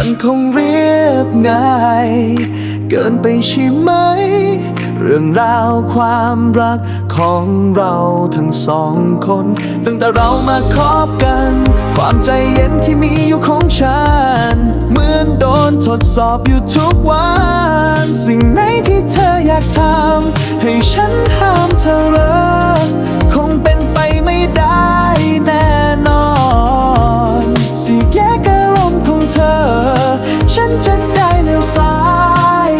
ันคงเรียบง่าย เกินไปใช่ไหม เรื่องราวความรักของเราทั้งสองคน ตั้งแต่เรามาคบกัน ความใจเย็นที่มีอยู่ของฉัน เหมือนโดนทดสอบอยู่ทุกวัน สิ่งไหนที่เธออยากทำให้ฉันห้ามเธอเลย ฉันจะได้เลี้ยวซ้าย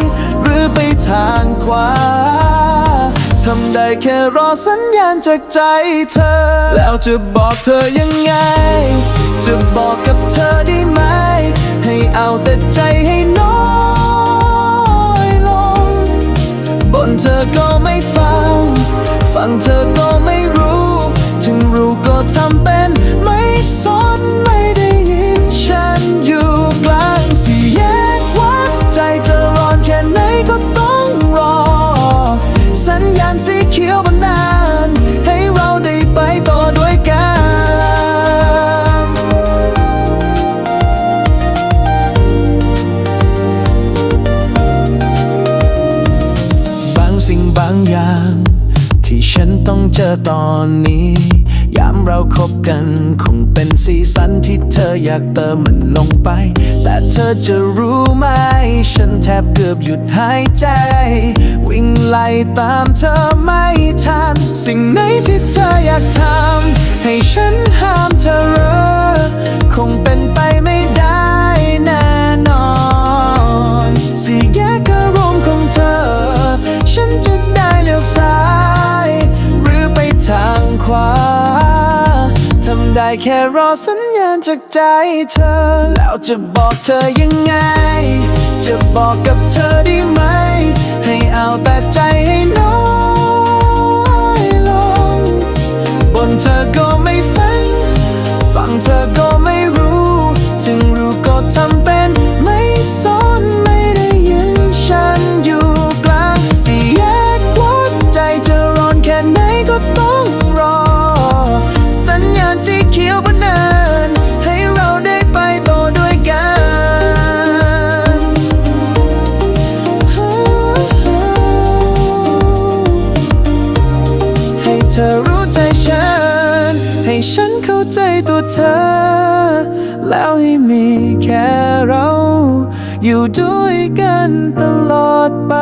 หรือไปทางขวาทำได้แค่รอสัญญาณจากใจเธอ แล้วจะบอกเธอยังไง จะบอกกับเธอได้ไหม ให้เอาแต่ ฉันต้องเจอตอนนี้ ยามเราคบกันคงเป็นสีสันที่เธออยากเติมมันลงไป แต่เธอจะรู้ไหม ฉันแทบเกือบหยุดหายใจ วิ่งไล่ตามเธอไม่ทัน สิ่งไหนที่เธออยากทำให้ฉันห้ามเธอ วา ทำได้แค่รอสัญญาณจากใจเธอ แล้วจะบอกเธอยังไง จะบอกกับเธอได้ไหม ให้เอาแต่ใจให้น้อยลง บนเธอก็ไม่ฟัง ฟังเธอก็ เธอรู้ใจฉัน ให้ฉันเข้าใจตัวเธอ แล้วให้มีแค่เรา อยู่ด้วยกันตลอดไป